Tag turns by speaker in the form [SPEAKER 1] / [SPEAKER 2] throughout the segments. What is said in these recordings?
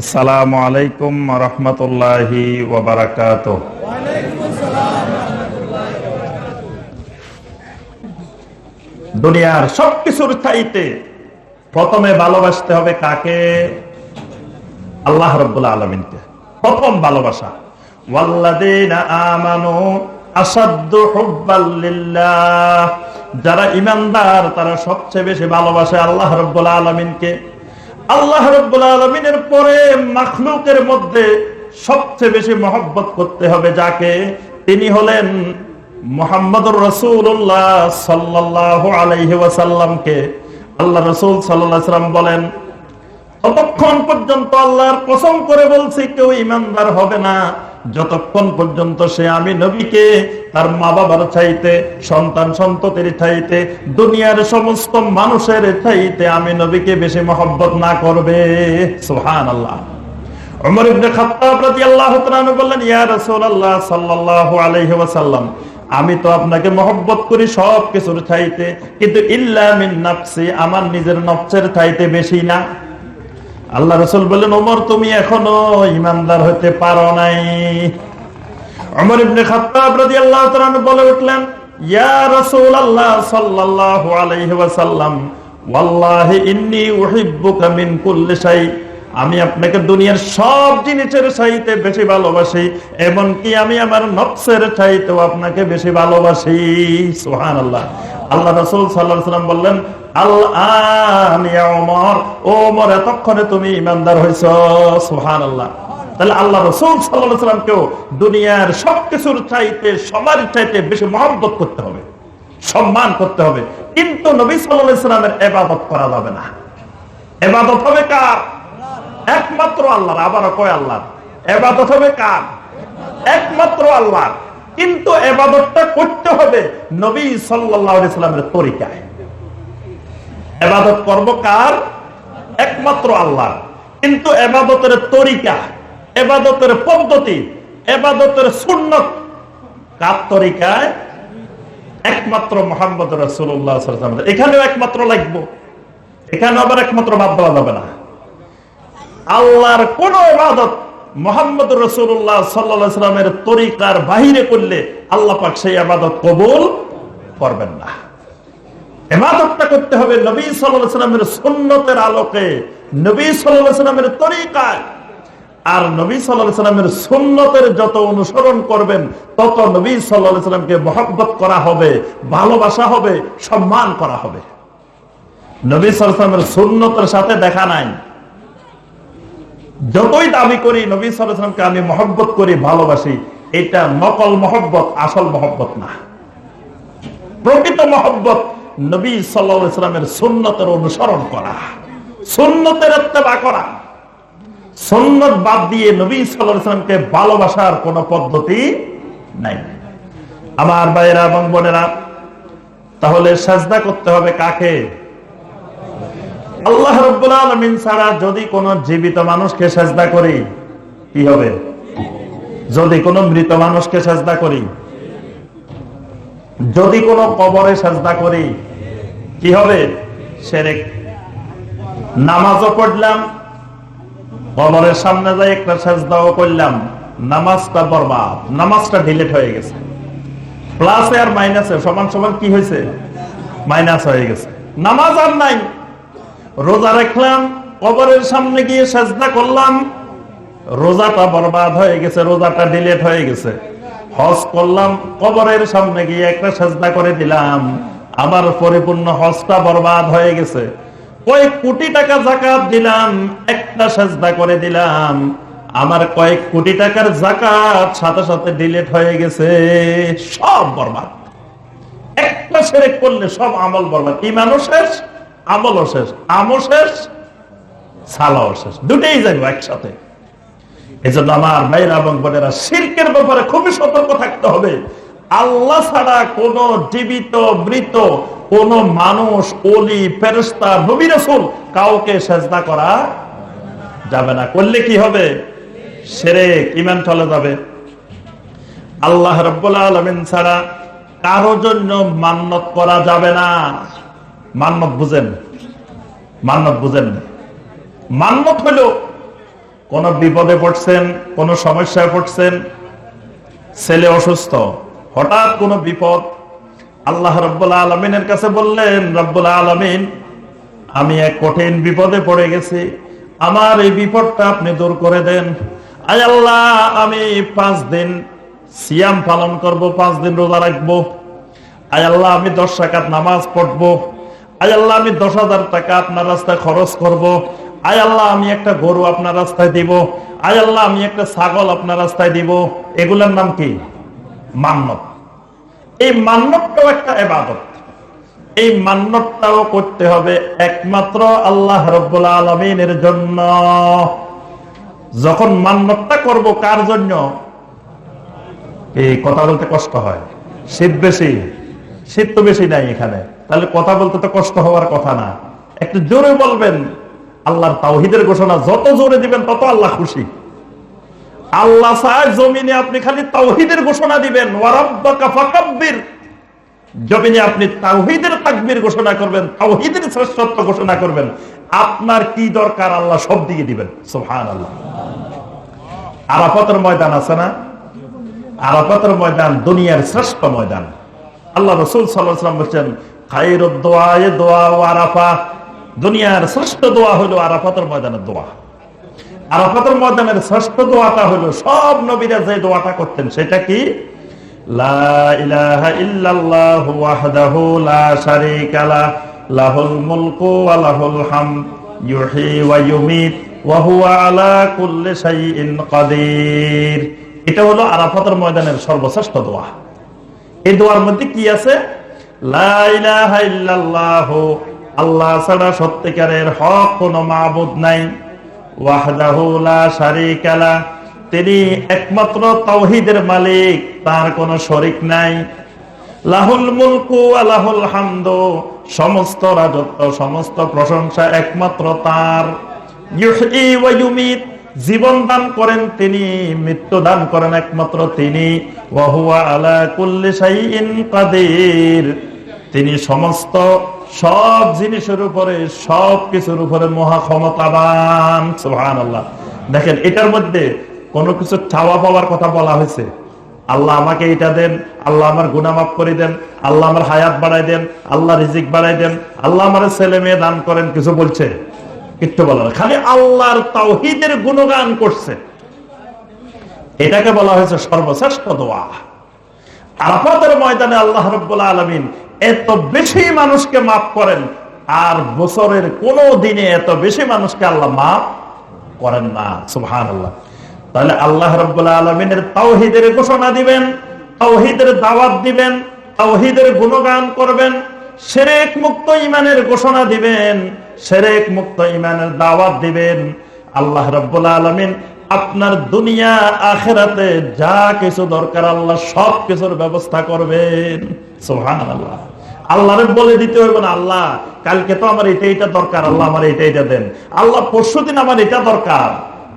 [SPEAKER 1] আসসালামু আলাইকুম রহমতুল্লাহি দুনিয়ার সবকিছুর চাইতে প্রথমে ভালোবাসতে হবে কাকে? আল্লাহ রব্বুল আলমিনকে। প্রথম ভালোবাসা। যারা ইমানদার তারা সবচেয়ে বেশি ভালোবাসে আল্লাহ রব্বুল আলমিনকে। আল্লাহ রব্বুল আলমিনের পরে মাখলুকের মধ্যে সবচেয়ে বেশি মহব্বত করতে হবে যাকে? তিনি হলেন মোহাম্মদুর রসুল্লাহ সাল্লাহ আলাইহি ওয়াসাল্লামকে। আল্লাহ রসুল সাল্লাম বলেন, ততক্ষণ পর্যন্ত আল্লাহর কসম করে বলছি কেউ ইমানদার হবে না। যতক্ষণ পর্যন্ত সে আমি নবীকে তার মা বাবার চাইতে, সন্তান সন্ততির চাইতে, দুনিয়ার সমস্ত মানুষের চাইতে আমি নবীকে বেশি মহব্বত না করবে। সুহান আল্লাহ আমি তো আপনাকে মহব্বত করি সব কিছুর চাইতে, কিন্তু আমার নিজের নফসের চাইতে বেশি না। আল্লাহ রসুল বললেন ওমর তুমি এখনও ইমানদার হতে পারো নাই। ইবনে বলে উঠলেন, ইয়া সাল্লাল্লাহু আলাইহি ওয়াসাল্লাম, ওয়াল্লাহি উহিব্বুকা মিন কুল্লি শাই, আমি আপনাকে দুনিয়ার সব জিনিসের চাইতে বেশি ভালোবাসি, এমনকি আমি আমার নফসের চাইতেও আপনাকে বেশি ভালোবাসি। সুবহানাল্লাহ। আল্লাহ রাসূল সাল্লাল্লাহু আলাইহি বললেন আল্লাহ ও ওমর এতক্ষণে তুমি ইমানদার হইছো। সুবহানাল্লাহ। তাহলে আল্লাহ রসুল সাল্লাহ সাল্লামকেও দুনিয়ার সবকিছুর চাইতে, সবার চাইতে বেশি মহব্বত করতে হবে, সম্মান করতে হবে। কিন্তু নবী সাল্লাহ সাল্লামের এবাদত করা যাবে না। এবাদত হবে কার? একমাত্র আল্লাহর, আবারও কয় আল্লাহ এবাদত হবে কার? একমাত্র আল্লাহ কিন্তু এবাদতটা করতে হবে নবী সাল্লামের তরিকায়। এবাদত করব কার? একমাত্র আল্লাহ কিন্তু এবাদতের তরিকা এবাদতের পদ্ধতি, এবাদতের সুন্নত কার তরিকায়? একমাত্র মোহাম্মদ রসুল্লাহ এখানেও একমাত্র লাগবো এখানে আবার একমাত্র বাদ দেওয়া যাবে না। আল্লাহর কোন ইবাদত মোহাম্মদ রসুল্লাহ সাল্লামের তরিকার বাহিরে করলে আল্লাহ পাক সেই আবাদত কবুল করবেন না। এবাদতটা করতে হবে নবী সাল্লামের সুন্নতের আলোকে, নবী সাল্লামের তরিকায়। আর নবী সাল্লাহ সাল্লামের সুন্নতের যত অনুসরণ করবেন, তত নবী সাল্লাহ সাল্লামকে মহব্বত করা হবে, ভালোবাসা হবে, সম্মান করা হবে। নবী সাল্লাহ সাল্লামের সুন্নতের সাথে দেখা নাই। যতই দাবি করি, নবী সাল্লাহ সাল্লামকে আমি মহব্বত করি, ভালোবাসি, এটা নকল মহব্বত, আসল মহব্বত না। প্রকৃত মহব্বত নবী সাল্লামের সুন্নতের অনুসরণ করা, সুন্নতের করা। সুন্নত বাদ দিয়ে নবী সাল্লামকে ভালোবাসার কোন পদ্ধতি নাই। আমার ভাইয়েরা, এবং বোনেরা, তাহলে সাজদা করতে হবে কাকে? আল্লাহ রব্বুল আলমিন ছাড়া যদি কোন জীবিত মানুষকে সাজদা করি, কি হবে? যদি কোন মৃত মানুষকে সাজদা করি, যদি কোনো কবরে সাজদা করি, কি হবে? সেরেক। নামাজও পড়লাম কবরের সামনে যাই একটা সাজদাও করলাম, নামাজটা বরবাদ, নামাজটা ডিলেট হয়ে গেছে। প্লাসে আর মাইনাসে সমান সমান কি হয়েছে? মাইনাস হয়ে গেছে। নামাজ আর নাই। রোজা রাখলাম, কবরের সামনে গিয়ে সাজদা করলাম, রোজাটা বরবাদ হয়ে গেছে, রোজাটা ডিলেট হয়ে গেছে। হজ করলাম, কবরের সামনে গিয়ে একটা সাজদা করে দিলাম আমার পরিপূর্ণ হজটা বরবাদ হয়ে গেছে। কয়েক কোটি টাকা জাকাত দিলাম, একটা সাজদা করে দিলাম। আমার কয়েক কোটি টাকার জাকাত সাথে সাথে ডিলেট হয়ে গেছে, সব বরবাদ। একটা সেরেক করলে সব আমল বরবাদ। ইমানও শেষ, আমলও শেষ, আমও শেষ, সালাও শেষ। দুটেই যাব একসাথে। এজন্য আমার ভাইরা এবং বোনেরা শিল্পের ব্যাপারে খুবই সতর্ক থাকতে হবে। আল্লাহ ছাড়া কোন জীবিত, মৃত কোন মানুষ অলি ফেরস্তা নবী রসুল কাউকে সেজদা করা যাবে না। করলে কি হবে? সেরে ইমান চলে যাবে। আল্লাহ রব্বুল আলমিন ছাড়া কারও জন্য মান্নত করা যাবে না। মান্নত বুঝেন? মান্নত বুঝেন? মান্নত হলো কোন বিপদে পড়ছেন, কোন সমস্যায় পড়ছেন, ছেলে অসুস্থ, হঠাৎ কোন বিপদ আল্লাহ রব্বুল আলমিনের কাছে বললেন, রব্বুল আলমিন, আমি এক কঠিন বিপদে পড়ে গেছি। আমার এই বিপদটা আপনি দূর করে দেন। আয় আল্লাহ, আমি পাঁচ দিন সিয়াম পালন করব, পাঁচ দিন রোজা রাখব। আয় আল্লাহ, আমি দশ টাকাত নামাজ পড়ব। আয় আল্লাহ, আমি দশ হাজার টাকা আপনার রাস্তায় খরচ করব। আয় আল্লাহ, আমি একটা গরু আপনার রাস্তায় দিব। আয় আল্লাহ, আমি একটা ছাগল আপনার রাস্তায় দিব। এগুলোর নাম কি? মান্নত। এই মান্নতটাও একটা এবাদত এই মান্নতটাও করতে হবে একমাত্র আল্লাহ রব্বুল আলমিনের জন্য। যখন মান্নতটা করব কার জন্য? এই কথা বলতে কষ্ট হয়। শীত বেশি। শীত তো বেশি নাই এখানে। তাহলে কথা বলতে তো কষ্ট হওয়ার কথা না। একটু জোরে বলবেন। আল্লাহর তাওহিদের ঘোষণা যত জোরে দিবেন তত আল্লাহ খুশি। আল্লাহ চায় জমিনে আপনি খালি তাওহিদের ঘোষণা দিবেন জমিনে আপনি তাওহিদের তাকবীর ঘোষণা করবেন, তাওহিদের শ্রেষ্ঠত্ব ঘোষণা করবেন। আপনার কি দরকার আল্লাহ সব দিয়ে দিবেন। সুবহানাল্লাহ। আরাফাতের ময়দান আছে না? আরাফাতের ময়দান দুনিয়ার শ্রেষ্ঠ ময়দান। আল্লাহ রসুল সাল্লাম বলছেন খাইর দোয়া এ দোয়া ও আরাফা। দুনিয়ার শ্রেষ্ঠ দোয়া হলো আরাফাতের ময়দানের দোয়া। আরাফাতের ময়দানের শ্রেষ্ঠ দোয়াটা হলো, সব নবীরা যে দোয়াটা করতেন, সেটা কি? লা ইলাহা ইল্লাল্লাহু লা শারীকা লা, লাহুল মুলকু ওয়া লাহুল হামদ ইউহয়ী ওয়া ইউমীত, ওয়া আলা কুল্লি শাইইন কাদির। এটা হলো আরাফাতের ময়দানের সর্বশ্রেষ্ঠ দোয়া। এই দোয়ার মধ্যে কি আছে? আল্লাহ ছাড়া সত্যিকারের হক কোনো মাবুদ নাই। তিনি একমাত্র তাওহীদের মালিক, তার কোনো শরিক নাই। লাহুল মুলকু আলাহুল হামদু, সমস্ত রাজত্ব, সমস্ত প্রশংসা একমাত্র তার। জীবন দান করেন তিনি, মৃত্যু দান করেন একমাত্র তিনি। আলা তিনি সমস্ত সব জিনিসের উপরে, সব কিছুর উপরে মহা ক্ষমতাবান। সুবহানাল্লাহ। দেখেন, এটার মধ্যে কোনো কিছু চাওয়া পাওয়ার কথা বলা হয়েছে। আল্লাহ আমাকে এটা দেন, আল্লাহ আমার মাফ করে দেন, আল্লাহ আমার হায়াত বাড়াই দেন, আল্লাহ রিজিক বাড়াই দেন, আল্লাহ আমার ছেলে মেয়ে দান করেন, কিছু বলছে? কিচ্ছু বলা খালি আল্লাহর তাওহীদের গুণগান করছে। এটাকে বলা হয়েছে সর্বশ্রেষ্ঠ দোয়া। আরাফাতের ময়দানে আল্লাহ রব্বুল আলমিন এত বেশি মানুষকে মাফ করেন, আর বছরের কোন দিনে এত বেশি মানুষকে আল্লাহ মাফ করেন না সুহান আল্লাহ তাহলে আল্লাহ রব্বুল্লাহ আলমিনের তাওহিদের ঘোষণা দিবেন, তাওহিদের দাওয়াত দিবেন, তাওহিদের গুণগান করবেন সেরেক মুক্ত ইমানের ঘোষণা দিবেন সেরেক মুক্ত ইমানের দাওয়াত দিবেন। আল্লাহ রব্বুল্লাহ আলমিন আপনার দুনিয়া, আখেরাতে যা কিছু দরকার আল্লাহ সব কিছুর ব্যবস্থা করবেন সোহান আল্লাহ আল্লাহরে বলে দিতে হইব না, আল্লাহ, কালকে তো আমার এটা এটা দরকার, আল্লাহ আমার এটা এটা দেন। আল্লাহ পরশু দিন আমার এটা দরকার,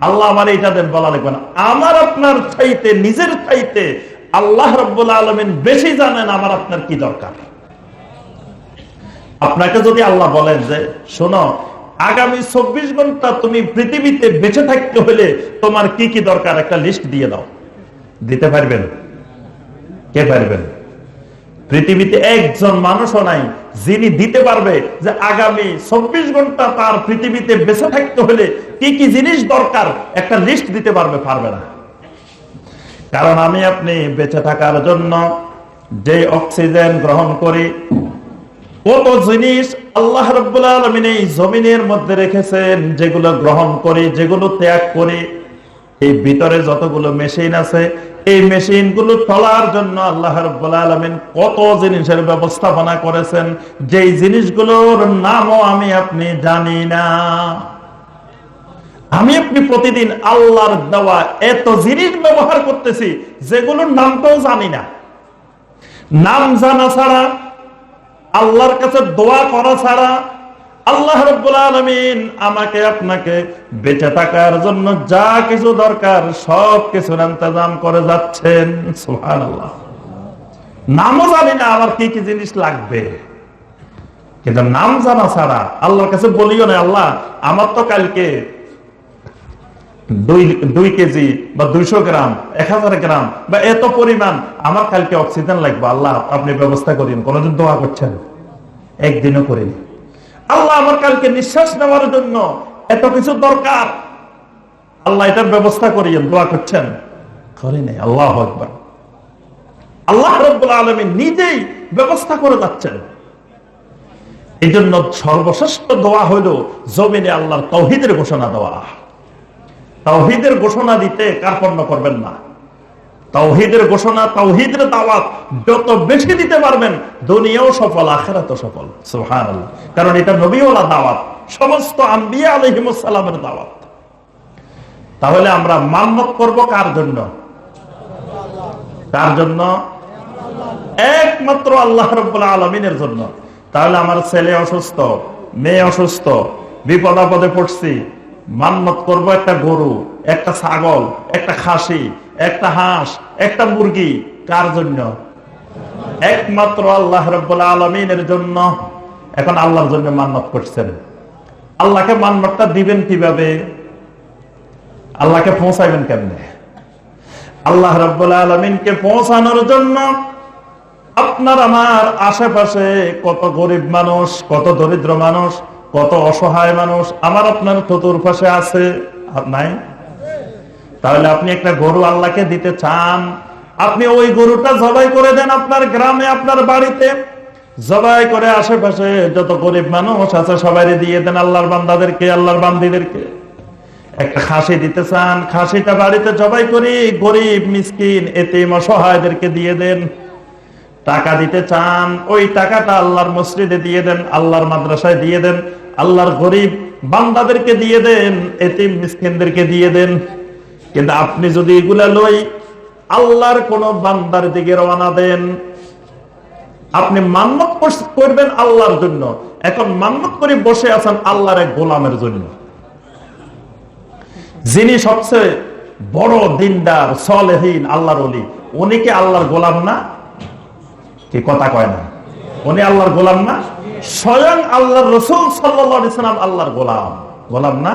[SPEAKER 1] আল্লাহ আমার এটা দেন বলা লাগবে না। আমার আপনার চাইতে, নিজের চাইতে আল্লাহ রব্বুল আলমিন বেশি জানেন আমার আপনার কি দরকার। আপনাকে যদি আল্লাহ বলেন যে, শোনো, আগামী চব্বিশ ঘণ্টা তুমি পৃথিবীতে বেঁচে থাকতে হলে তোমার কি কি দরকার, একটা লিস্ট দিয়ে দাও। দিতে পারবেন? কে পারবেন? পৃথিবীতে একজন মানুষও নাই যিনি দিতে পারবে যে আগামী চব্বিশ ঘণ্টা তার পৃথিবীতে বেঁচে থাকতে হলে কি কি জিনিস দরকার, একটা লিস্ট দিতে পারবে পারবে না। কারণ আমি আপনি বেঁচে থাকার জন্য যে অক্সিজেন গ্রহণ করি, কত জিনিস আল্লাহ রব্বুল আলমিন এই জমিনের মধ্যে রেখেছেন, যেগুলো গ্রহণ করি, যেগুলো ত্যাগ করি, এই ভিতরে যতগুলো মেশিন আছে এই মেশিনগুলো চলার জন্য আল্লাহ রব্বুল আলমিন কত জিনিসের ব্যবস্থাপনা করেছেন, যেই জিনিসগুলোর নামও আমি আপনি জানি না। আমি আপনি প্রতিদিন আল্লাহর দেওয়া এত জিনিস ব্যবহার করতেছি, যেগুলোর নামটাও জানি না। নাম জানা ছাড়া, আল্লাহর কাছে দোয়া করা ছাড়া আল্লাহ রব্বুল আলমিন আমাকে, আপনাকে বেঁচে থাকার জন্য যা কিছু দরকার সব কিছুর ইন্তজাম করে যাচ্ছেন। সুহান আল্লাহ নামও জানি না আমার কি কি জিনিস লাগবে। কিন্তু নাম জানা ছাড়া আল্লাহর কাছে বলিও না আল্লাহ, আমার তো কালকে দুই কেজি বা দুইশো গ্রাম, এক হাজার গ্রাম বা এত পরিমাণ আমার কালকে অক্সিজেন লাগবে। আল্লাহ, আপনি ব্যবস্থা করিন, কোনদিন দোয়া করছেন। একদিনও করিনি। আল্লাহ আমার কালকে নিঃশ্বাস নেওয়ার জন্য এত কিছু দরকার। আল্লাহ এটার ব্যবস্থা করিয়েন, দোয়া করছেন। করে নেই, আল্লাহ একবার আল্লাহ রব্বুল আলমী নিজেই ব্যবস্থা করে যাচ্ছেন। এই জন্য সর্বশ্রেষ্ঠ দোয়া হইল জমিনে আল্লাহর তৌহিদের ঘোষণা দেওয়া। তাওহিদের ঘোষণা দিতে কার্পণ্য করবেন না। তাওহিদের ঘোষণা, তাওহিদের দাওয়াত যত বেশি দিতে পারবেন, দুনিয়াও সফল আখেরাত সফল। কারণ এটা নবীওয়ালা দাওয়াত, সমস্ত আম্বিয়া আলহিমসালামের দাওয়াত। তাহলে আমরা মান্যত করব কার জন্য? কার জন্য? একমাত্র আল্লাহ রব্বুল্লাহ আলমিনের জন্য। তাহলে আমার ছেলে অসুস্থ, মেয়ে অসুস্থ, বিপদ আপদে পড়ছি মান্নত করব একটা গরু। একটা ছাগল, একটা খাসি, একটা হাঁস, একটা মুরগি, কার জন্য? একমাত্র আল্লাহ আলমিনের জন্য। এখন আল্লাহর জন্য মান্নত করছেন। আল্লাহকে মান্নতটা দিবেন কীভাবে? আল্লাহকে পৌঁছাইবেন কেমনে? আল্লাহ রব্বুল্লাহ আলমিনকে পৌঁছানোর জন্য আপনার, আমার আশেপাশে কত গরিব মানুষ, কত দরিদ্র মানুষ, কত অসহায় মানুষ, আমার আপনার চতুর্পাশে আছে নাই? তাহলে আপনি একটা গরু আল্লাহকে দিতে চান। আপনি ওই গরুটা জবাই করে দেন আপনার গ্রামে, আপনার বাড়িতে। জবাই করে আশেপাশে যত গরিব মানুষ আছে সবাই দিয়ে দেন আল্লাহর বান্দাদেরকে, আল্লাহর বান্দিদেরকে। একটা খাসি দিতে চান, খাসিটা বাড়িতে জবাই করি, গরিব, মিসকিন, এতিম, অসহায়দেরকে দিয়ে দেন। টাকা দিতে চান, ওই টাকাটা আল্লাহর মসজিদে দিয়ে দেন, আল্লাহর মাদ্রাসায় দিয়ে দেন। আল্লাহর গরিব বান্দাদেরকে দিয়ে দেন, এতিম, মিসকিনদেরকে দিয়ে দেন। কিন্তু আপনি যদি এগুলা লই আল্লাহর কোন বান্দার দিকে রওনা দেন, আপনি মান্যত করবেন আল্লাহর জন্য। এখন মান্যত করে বসে আছেন আল্লাহর এক গোলামের জন্য। যিনি সবচেয়ে বড় দিনদার, সলেহীন, আল্লাহর অলি উনি কি আল্লাহর গোলাম না? কি কথা কয় না? উনি আল্লাহর গোলাম না? স্বয়ং আল্লাহর রসুল সাল্লাম আল্লাহর গোলাম। গোলাম না?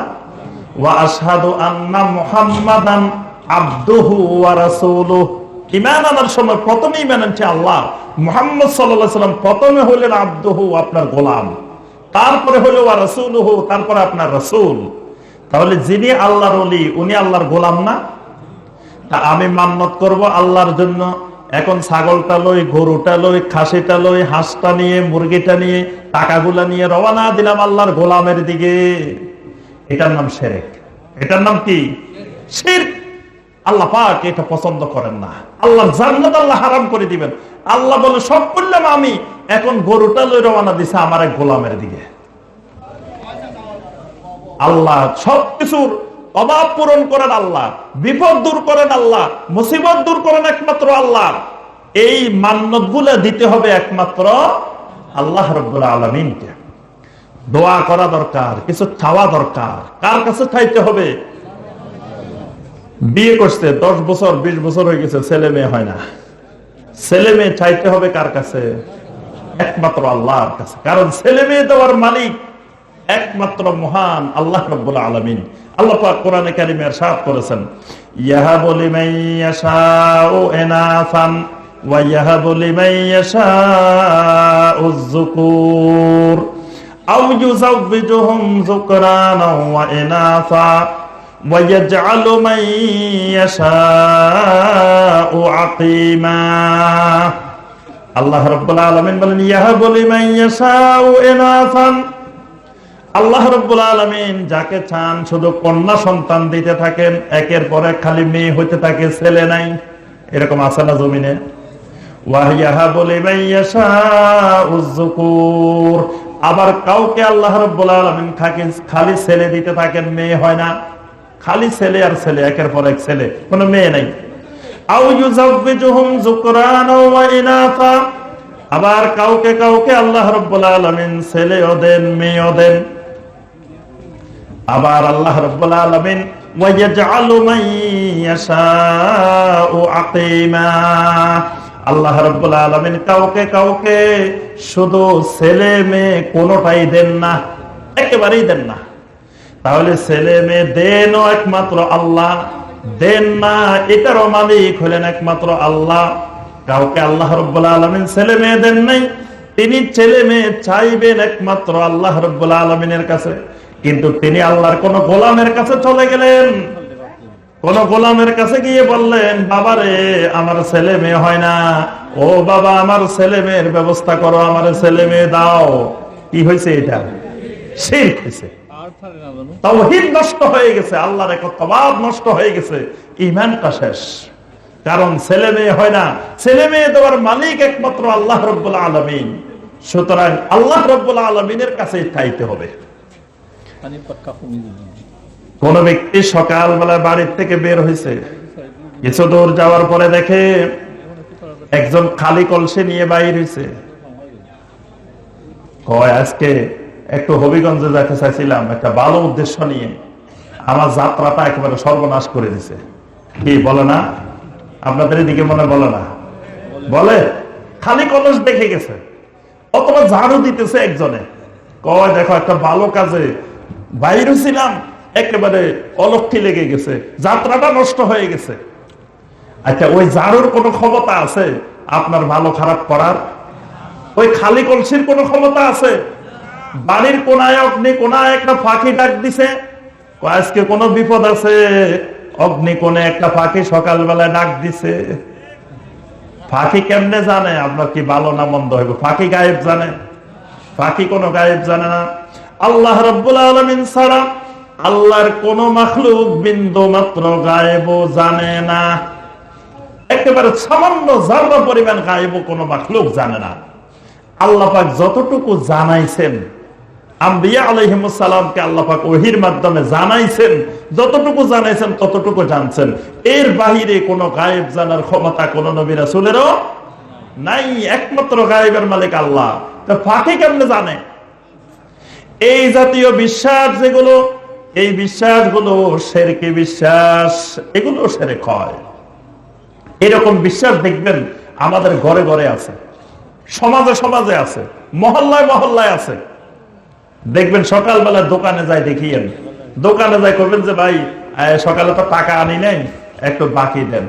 [SPEAKER 1] তাহলে যিনি আল্লাহর উনি আল্লাহর গোলাম না? তা আমি মান্নত করব আল্লাহর জন্য। এখন ছাগলটা লই, গরুটা লই, খাসিটা লই, হাঁসটা নিয়ে, মুরগিটা নিয়ে, টাকাগুলা নিয়ে রওনা দিলাম আল্লাহর গোলামের দিকে। এটার নাম সেরেক এটার নাম কি? আল্লাহ পাক এটা পছন্দ করেন না। আল্লাহর জান্নাত আল্লাহ হারাম করে দিবেন। আল্লাহ বলে, সব করলাম আমি। এখন গরুটা লই রওনা দিছে আমার এক গোলামের দিকে। আল্লাহ সবকিছুর অভাব পূরণ করেন আল্লাহ। বিপদ দূর করেন আল্লাহ। মুসিবত দূর করেন একমাত্র আল্লাহ। এই মান্যত দিতে হবে একমাত্র আল্লাহ রব্বুল আলমিনকে। দোয়া করা দরকার, কিছু চাওয়া দরকার। কার কাছে চাইতে হবে? বিয়ে করছে, দশ বছর, বিশ বছর হয়ে গেছে, ছেলে মেয়ে হয় না। ছেলে মেয়ে চাইতে হবে কার কাছে? একমাত্র আল্লাহর কাছে। কারণ ছেলে মেয়ে দেওয়ার মালিক একমাত্র মহান আল্লাহ রব্বুল আলমিন। আল্লাহ পাক কোরআনে কারিমে সাপ করেছেন ইয়াহা বলি এনাফান ওয়া ইয়াহা বলি উযযুকুর الذكور আও ইউযাওবিজুহুম যুকরানা ওয়া ইনাসা ويجعل من يشاء عقيما আল্লাহ রব্বুল আলামিন বলেন ইয়াহাবু লিমান ইয়াশাউ ইনাসান আল্লাহ রব্বুল আলমিন যাকে চান শুধু কন্যা সন্তান দিতে থাকেন একের পর এক খালি মেয়ে হইতে থাকে ছেলে নাই এরকম আছে না জমিনে আবার কাউকে আল্লাহ রব্বুল আলমিন খালি ছেলে দিতে থাকেন, মেয়ে হয় না। খালি ছেলে আর ছেলে, একের পর এক ছেলে, কোনো মেয়ে নাই। আবার কাউকে কাউকে আল্লাহ ছেলেও দেন, মেয়েও দেন। আবার আল্লাহ রব্বুল আল্লাহ রব্বুল আলামিন কাউকে কাউকে শুধু ছেলে মেয়ে কোনোটাই দেন না, একেবারেই দেন না। তাহলে ছেলে মেয়ে দেনও একমাত্র আল্লাহ, দেন না এটারও মালিক হলেন একমাত্র আল্লাহ। কাউকে আল্লাহ রব্বুল আলমিন ছেলে মেয়ে দেন নাই, তিনি ছেলে মেয়ে চাইবেন একমাত্র আল্লাহ রব্বুল আলমিনের কাছে। কিন্তু তিনি আল্লাহর কোন গোলামের কাছে চলে গেলেন। কোন গোলামের কাছে গিয়ে বললেন, বাবারে, আমার ছেলে মেয়ে হয় না। ও বাবা, আমার ছেলে মেয়ের ব্যবস্থা করো, আমার ছেলে মেয়ে দাও। কি হয়েছে এটা? হয়ে গেছে, আল্লাহর নষ্ট হয়ে গেছে কারণ ছেলে মেয়ে হয় না। ছেলে মেয়ে দেওয়ার মালিক একমাত্র আল্লাহ রব্বুল আলমিন। সুতরাং আল্লাহ কাছে চাইতে হবে। কোন ব্যক্তি সকালবেলা বাড়ির থেকে বের হয়েছে, কিছু দূর যাওয়ার পরে দেখে একজন খালি কলসে নিয়ে বাইর হয়েছে। কয়, আজকে একটু হবিগঞ্জে যেতে চাইছিলাম, একটা ভালো উদ্দেশ্য নিয়ে। আমার যাত্রাটা একেবারে সর্বনাশ করে দিছে। কি, বলে না? আপনাদের এদিকে মনে বলে না? বলে, খালি কলস দেখে গেছে, অথবা ঝাড়ু দিতেছে একজনে। কয়, দেখো, একটা ভালো কাজে বাইরে ছিলাম একেবারে অলক্ষী লেগে গেছে। যাত্রাটা নষ্ট হয়ে গেছে। আচ্ছা ওই ঝাড়ুর কোনো ক্ষমতা আছে? আপনার ভালো খারাপ করার? ওই খালি কলসির কোনো ক্ষমতা আছে? বাড়ির কোনায় অগ্নি, কোনায় একটা ফাঁকি ডাক দিছে। আজকে কোনো বিপদ আছে? অগ্নি কোনে একটা ফাঁকি সকালবেলায় ডাক দিছে। ফাঁকি কেমনে জানে? আপনার কি ভালো না মন্দ হইব? ফাঁকি গায়েব জানে। ফাঁকি কোনো গায়েব জানে না। আল্লাহ রব্বুল আলমিন ছাড়া আল্লাহর কোন মাখলুক বিন্দু মাত্র গায়েব জানে না। একেবারে সামান্য জাররা পরিমাণ গায়েব কোনো মাখলুক জানে না। আল্লাহ পাক যতটুকু জানাইছেন, আম্বিয়া মাধ্যমে জানাইছেন, যতটুকু জানাইছেন, ততটুকু জানছেন। এর কোনো গায়েব জানার ক্ষমতা নাই। একমাত্র গায়েবের মালিক আল্লাহ। জানে? এই জাতীয় বিশ্বাস যেগুলো এই বিশ্বাসগুলো সেরকে বিশ্বাস, এগুলো সেরেক হয় এরকম বিশ্বাস দেখবেন আমাদের ঘরে ঘরে আছে, সমাজে সমাজে আছে, মহল্লায় মহল্লায় আছে। দেখবেন সকালবেলা দোকানে যাই দেখিয়েন, দোকানে যাই করবেন যে, ভাই সকালে তো টাকা আনি নাই, একটু বাকি দেন।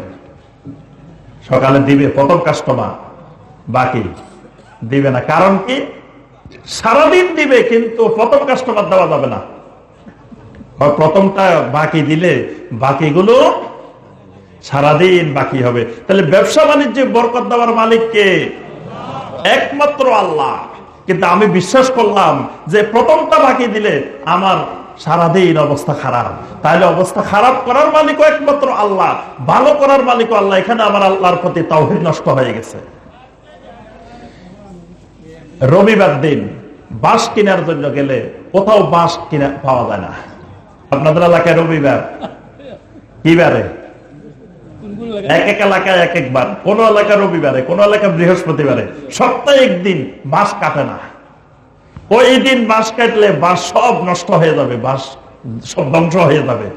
[SPEAKER 1] সকালে দিবে প্রথম কাস্টমার বাকি দিবে না। কারণ কি? সারাদিন দিবে, কিন্তু প্রথম কাস্টমার দেওয়া যাবে না। প্রথমটা বাকি দিলে বাকিগুলো সারাদিন বাকি হবে। তাহলে ব্যবসা বাণিজ্যে বরকত দেওয়ার মালিককে একমাত্র আল্লাহ। কিন্তু আমি বিশ্বাস করলাম যে প্রথমটা বাকি দিলে আমার সারাদিন অবস্থা খারাপ। তাহলে অবস্থা খারাপ করার মালিকও একমাত্র আল্লাহ, ভালো করার মালিকও আল্লাহ। এখানে আমার আল্লাহর প্রতি তাওহিদ নষ্ট হয়ে গেছে। রবিবার দিন বাঁশ কেনার জন্য গেলে কোথাও বাঁশ কিনা পাওয়া যায় না। আপনাদের এলাকায় রবিবার কি বারে? এক এক এলাকায় এক একবার কোন এলাকা রবিবারে কোন এলাকা বৃহস্পতিবারে। সপ্তাহে একদিন বাঁশ কাটে না। ওই দিন বাঁশ কাটলে বাঁশ সব নষ্ট হয়ে যাবে বাঁশ সব ধ্বংস হয়ে যাবে।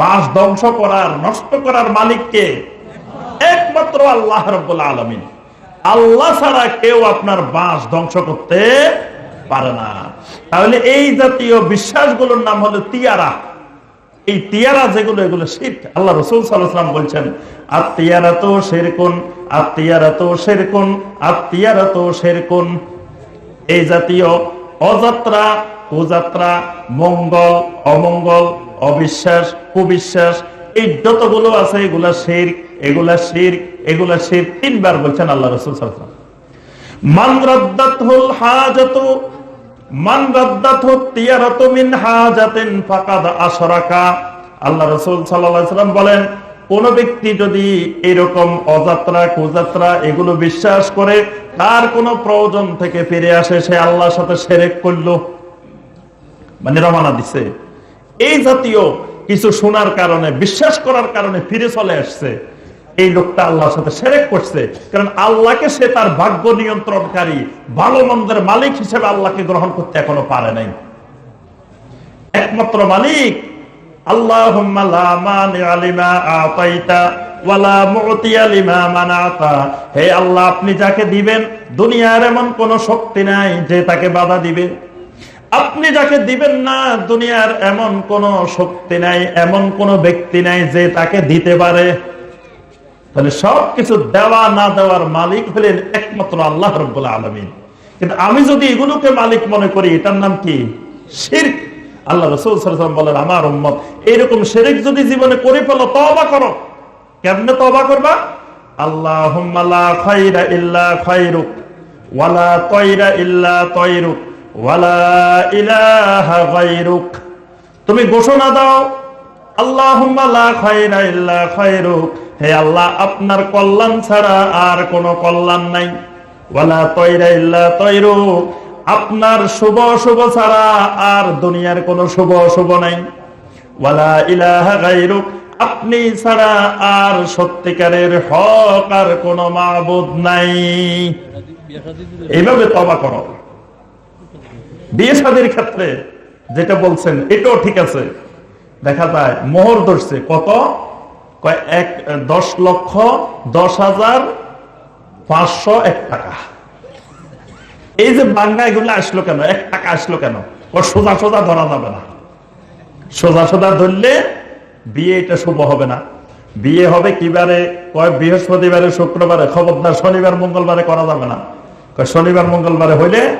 [SPEAKER 1] বাঁশ ধ্বংস করার, নষ্ট করার মালিককে একমাত্র আল্লাহ রব্বুল আলমিন। আল্লাহ ছাড়া কেউ আপনার বাঁশ ধ্বংস করতে পারে না। তাহলে এই জাতীয় বিশ্বাসগুলোর নাম হলো তিয়ারা। এই তিয়ারা যেগুলো, এগুলো শীত আল্লাহ রসুল সাল্লাম বলছেন আত্মীয়ারা তো সেরকুন আত্মীয়ারা তো সেরকুন আত্মীয়ারা তো সেরকুন এই জাতীয় অযাত্রা, কুযাত্রা, মঙ্গল, অমঙ্গল, অবিশ্বাস, কুবিশ্বাস, এই যতগুলো আছে, এগুলা শির এগুলা শির এগুলা শির তিনবার বলছেন আল্লাহ রসুল সাল্লাম মান রাদ্দাতহুল হাজাতু আল্লাহ সাল্লাম বলেন, কোন ব্যক্তি যদি এরকম অযাত্রা, কুযাত্রা এগুলো বিশ্বাস করে, তার কোন প্রয়োজন থেকে ফিরে আসে, সে আল্লাহর সাথে শিরক করল। মানে রমানা দিছে। এই জাতীয় কিছু শোনার কারণে, বিশ্বাস করার কারণে ফিরে চলে আসছে। এই লোকটা আল্লাহর সাথে সেরেক করছে। কারণ আল্লাহকে সে তার ভাগ্য নিয়ন্ত্রণকারী, ভালো মন্দের মালিক হিসেবে আল্লাহকে গ্রহণ করতে এখনও পারে নাই। একমাত্র মালিক আল্লাহ, আপনি যাকে দিবেন, দুনিয়ার এমন কোন শক্তি নাই যে তাকে বাধা দিবে। আপনি যাকে দিবেন না, দুনিয়ার এমন কোন শক্তি নাই, এমন কোন ব্যক্তি নাই যে তাকে দিতে পারে। তাহলে সবকিছু দেওয়া না দেওয়ার মালিক হলেন একমাত্র আল্লাহ রব্বুল আলমিন। কিন্তু আমি যদি এগুলোকে মালিক মনে করি, এটার নাম কি? শির্ক। আল্লাহ রসুল বলেন, আমার উম্মত এইরকম শিরিক যদি জীবনে করে ফেলো তবা করো। কেমনে তবা করবা? আল্লাহ খাইরা ইল্লা খাইরুক ওয়ালা তৈরা ইল্লা তৈরুক ওয়ালা ইলাহা গায়রুক। তুমি ঘোষণা দাও, আল্লাহুম্মা লা ইল্লা খায়রুক। হে আল্লাহ, আপনার কল্যাণ ছাড়া আর কোনো কল্যাণ নাই। ওয়ালা তৈরা ইল্লা তৈরুক আপনার শুভ শুভ ছাড়া আর দুনিয়ার কোনো শুভ শুভ নাই। ওয়ালা ইলাহা গায়রুক আপনি ছাড়া আর সত্যিকারের হক আর কোনো মাবুদ নাই। এইভাবে তবা করো। বিয়ে শাদীর ক্ষেত্রে যেটা বলছেন, এটাও ঠিক আছে। দেখা যায়, মোহর ধরছে। কত? এক দশ লক্ষ দশ হাজার পাঁচশো এক টাকা। এই যে বাংলা এগুলো আসলো কেন? এক টাকা আসলো কেন? ও সোজা সোজা ধরা যাবে না। সোজা সোজা ধরলে বিয়ে এটা শুভ হবে না। বিয়ে হবে কিবারে? কয়, বৃহস্পতিবারে, শুক্রবারে, খবরদার শনিবার, মঙ্গলবারে করা যাবে না। শনিবার, মঙ্গলবারে হইলে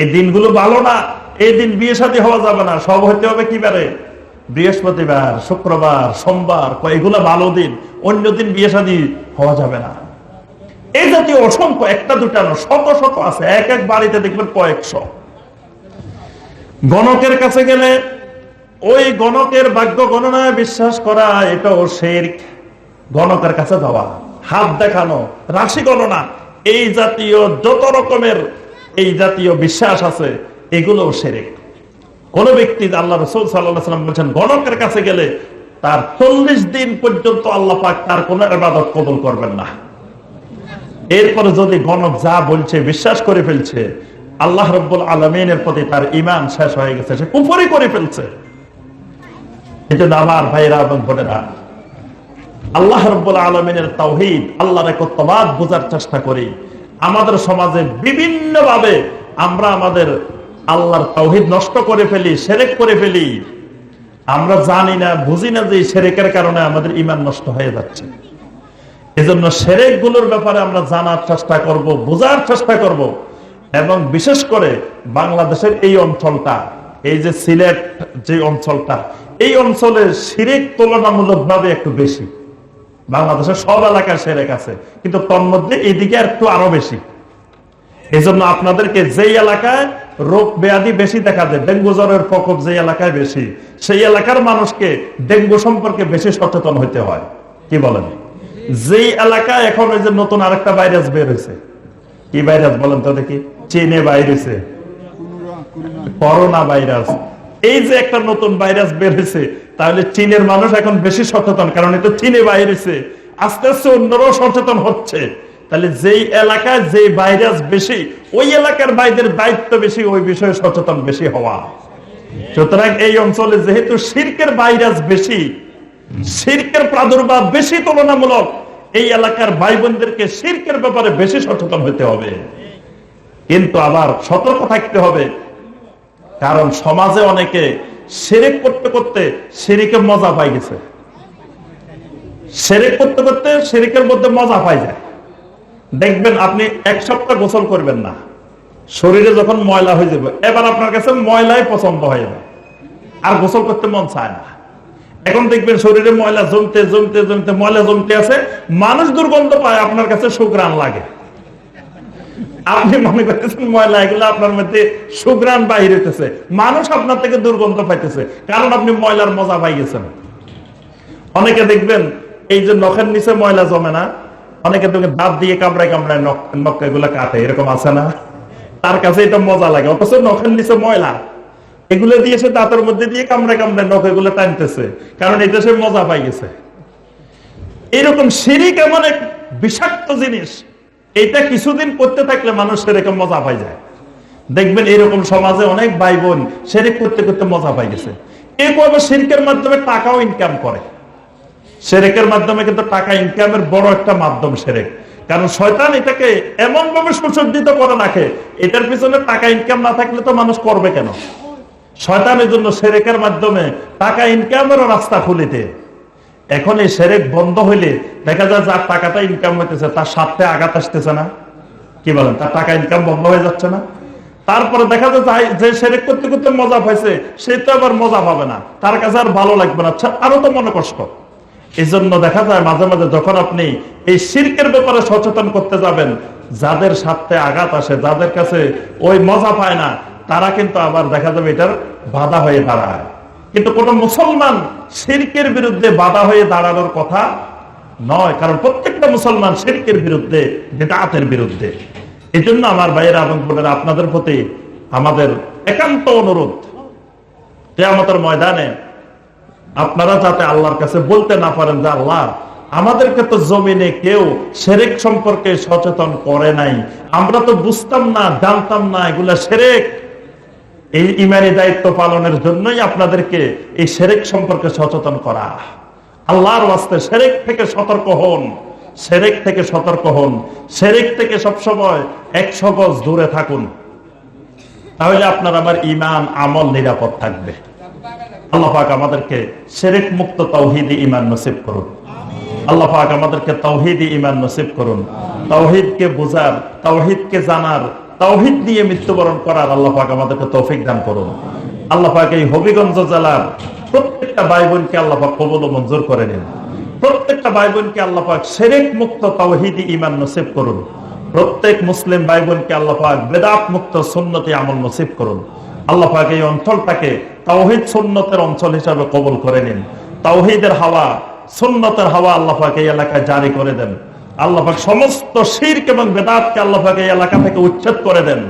[SPEAKER 1] এই দিনগুলো ভালো না। এই দিন বিয়ে সাথে হওয়া যাবে না। সব হইতে হবে কিবারে? বৃহস্পতিবার, শুক্রবার, সোমবার, কয়, এগুলো ভালো দিন, অন্য দিন বিয়ে শাদী হওয়া যাবে না। এই জাতীয় অসংখ্য একটা দুটা না, শত শত আছে, এক এক বাড়িতে দেখবেন কয়েকশো। গণকের কাছে গেলে ওই গণকের ভাগ্য গণনায় বিশ্বাস করা, এটাও শের গণকের কাছে যাওয়া, হাত দেখানো, রাশি গণনা, এই জাতীয় যত রকমের এই জাতীয় বিশ্বাস আছে, এগুলোও সেরেক কোন ব্যক্তি আল্লাহ রসুল সাল্লাম বলছেন, গণকের কাছে গেলে তার চল্লিশ দিন পর্যন্ত আল্লাহ পাক তার কোন এবাদত কবল করবেন না। এরপরে যদি গণক যা বলছে, বিশ্বাস করে ফেলছে, আল্লাহ রব্বুল আলমিনের প্রতি তার ইমান শেষ হয়ে গেছে, সে কুফরি করে ফেলছে। এই আমার ভাইরা এবং বোনেরা, আল্লাহ রব্বুল আলমিনের তাওহিদ আল্লাহর একত্ববাদ বোঝার চেষ্টা করি। আমাদের সমাজে বিভিন্ন ভাবে আমরা আমাদের আল্লাহর তাওহিদ নষ্ট করে ফেলি, সেরেক করে ফেলি। আমরা জানি না, বুঝি না যে সেরেকের কারণে আমাদের ইমান নষ্ট হয়ে যাচ্ছে। এজন্য সেরেকগুলোর ব্যাপারে আমরা জানার চেষ্টা করব, বোঝার চেষ্টা করব। এবং বিশেষ করে বাংলাদেশের এই অঞ্চলটা, এই যে সিলেট যে অঞ্চলটা, এই অঞ্চলে সিরেক তুলনামূলক ভাবে একটু বেশি। বাংলাদেশের সব এলাকায় সেরেক আছে, কিন্তু তন্মধ্যে এইদিকে একটু আরও বেশি। এই আপনাদেরকে যেই এলাকায় রোগ ব্যাধি বেশি দেখা যায় ডেঙ্গু জ্বরের প্রকোপ যে এলাকায় বেশি, সেই এলাকার মানুষকে ডেঙ্গু সম্পর্কে বেশি সচেতন হইতে হয়। কি বলেন? যেই এলাকায় এখন ওই যে নতুন আরেকটা ভাইরাস বের হয়েছে কি ভাইরাস বলেন তো দেখি? চীনে বাইরেছে করোনা ভাইরাস। এই যে একটা নতুন ভাইরাস বের হয়েছে তাহলে চীনের মানুষ এখন বেশি সচেতন, কারণ এটা চীনে বাইরেছে আস্তে আস্তে অন্যরাও সচেতন হচ্ছে। তাহলে যেই এলাকায় যে ভাইরাস বেশি, ওই এলাকার ভাইদের দায়িত্ব বেশি, ওই বিষয়ে সচেতন বেশি হওয়া। সুতরাং এই অঞ্চলে যেহেতু শির্কের ভাইরাস বেশি শির্কের প্রাদুর্ভাব বেশি তুলনামূলক, এই এলাকার ভাই বোনদেরকে শির্কের ব্যাপারে বেশি সচেতন হতে হবে। কিন্তু আবার সতর্ক থাকতে হবে, কারণ সমাজে অনেকে সেরেক করতে করতে সেরেকে মজা পাই গেছে। সেরেক করতে করতে সেরেকের মধ্যে মজা পাই যায়। দেখবেন আপনি এক সপ্তাহ গোসল করবেন না। শরীরে যখন ময়লা হয়ে যাবে, এবার আপনার কাছে ময়লাই পছন্দ হয়ে যাবে আর গোসল করতে মন চায় না। এখন দেখবেন শরীরে ময়লা জমতে জমতে জমতে, ময়লা জমতে আছে। মানুষ দুর্গন্ধ পায়, আপনার কাছে সুগ্রাণ লাগে। আপনি মনে করতেছেন ময়লা এগুলো আপনার মধ্যে সুগ্রাণ বাহির হইতেছে। মানুষ আপনার থেকে দুর্গন্ধ পাইতেছে, কারণ আপনি ময়লার মজা পাই গেছেন অনেকে দেখবেন এই যে নখের নিচে ময়লা জমে না অনেকে দেখবেন দাঁত দিয়ে কামড়ায় কামড়ায় নখ এগুলো কাটে, এরকম আছে না? তার কাছে এটা মজা লাগে, অথচ নখের নিচে ময়লা। এগুলো দিয়ে সে দাঁতের মধ্যে দিয়ে কামড়ায় কামড়ায় নখ এগুলো টানতেছে, কারণ এটা সে মজা পাই গেছে। এরকম শিরিক এমন এক বিষাক্ত জিনিস, এটা কিছুদিন করতে থাকলে মানুষ সেরকম মজা পাই যায়। দেখবেন এরকম সমাজে অনেক ভাই বোন সেরেক করতে করতে মজা পাই গেছে। কেউ আবার শিরকের মাধ্যমে টাকাও ইনকাম করে। সেরেকের মাধ্যমে কিন্তু টাকা ইনকামের বড় একটা মাধ্যম সেরেক। কারণ শয়তান এটাকে এমন ভাবে সুসজ্জিত করে রাখে, এটার পিছনে টাকা ইনকাম না থাকলে তো মানুষ করবে কেন? শয়তানের জন্য সেরেকের মাধ্যমে টাকা ইনকামেরও রাস্তা খুলিতে। এখন এই সেরেক বন্ধ হইলে দেখা যায় যার টাকাটা ইনকাম হইতেছে, তার সাথে আঘাত আসতেছে না। কি বলেন, তার টাকা ইনকাম বন্ধ হয়ে যাচ্ছে না? তারপরে দেখা যায় যে সেরেক করতে করতে মজা পাইছে, সে তো আবার মজা পাবে না। তার কাছে আর ভালো লাগবে না। আচ্ছা আরও তো মনে কষ্ট। এই জন্য দেখা যায় মাঝে মাঝে যখন আপনি এই শির্কের ব্যাপারে সচেতন করতে যাবেন, যাদের সাথে আঘাত আসে, যাদের কাছে ওই মজা পায় না, তারা কিন্তু আবার দেখা যাবে এটার বাধা হয়ে দাঁড়ায়। কিন্তু কোন মুসলমান শিরকের বিরুদ্ধে বাধা হয়ে দাঁড়ানোর কথা নয়, কারণ প্রত্যেকটা মুসলমান শিরকের বিরুদ্ধে, বেদাতের বিরুদ্ধে। এই জন্য আমার ভাইয়েরা এবং বোনেরা, আপনাদের প্রতি আমাদের একান্ত অনুরোধ যে আমাদের ময়দানে আপনারা যাতে আল্লাহর কাছে বলতে না পারেন যে আল্লাহ, আমাদেরকে তো জমিনে কেউ সেরেক সম্পর্কে সচেতন করে নাই। আমরা তো বুঝতাম না, জানতাম না এগুলা সেরেক। এই ইমানি দায়িত্ব পালনের জন্যই আপনাদেরকে এই সেরেক সম্পর্কে সচেতন করা। আল্লাহর ওয়াস্তে সেরেক থেকে সতর্ক হন, সেরেক থেকে সতর্ক হন, সেরেক থেকে সবসময় একশো গজ দূরে থাকুন। তাহলে আপনার আমার ইমান, আমল নিরাপদ থাকবে। আল্লাহ পাক আমাদেরকে সেরেক মুক্ত তৌহিদি ইমান নসিব করুন। আল্লাহ পাক আমাদেরকে তৌহিদি ইমান নসিব করুন। তৌহিদকে বোঝার তৌহিদকে জানার তৌহিদ নিয়ে মৃত্যুবরণ করার আল্লাহ পাক আমাদেরকে তৌফিক দান করুন। আল্লাহ পাক এই হবিগঞ্জ জেলার প্রত্যেকটা ভাই বোনকে আল্লাহ পাক কবল ও মঞ্জুর করে নিন। প্রত্যেকটা ভাই বোনকে আল্লাহ পাক সেরেক মুক্ত তৌহিদি ইমান নসিব করুন। প্রত্যেক মুসলিম ভাই বোনকে আল্লাহ পাক বেদাত মুক্ত সুন্নতি আমল নসিব করুন। আল্লাহ পাক এই অঞ্চলটাকে তাওহিদ সুন্নতের অঞ্চল হিসাবে কবল করে নিন তাওহিদের হাওয়া সুন্নতের হাওয়া আল্লাহ পাক এই এলাকায় জারি করে দেন আল্লাহ পাক সমস্ত শিরক এবং বেদাতকে আল্লাহ পাক এই এলাকা থেকে উচ্ছেদ করে দেন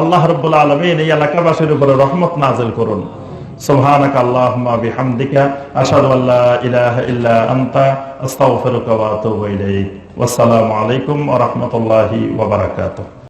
[SPEAKER 1] আল্লাহ রব্বুল আলমিন এই এলাকাবাসীর উপরে রহমত নাজিল করুন سبحانك اللهم بحمدك أشهد أن لا إله إلا أنت أستغفرك وأتوب إليك والسلام عليكم ورحمة الله وبركاته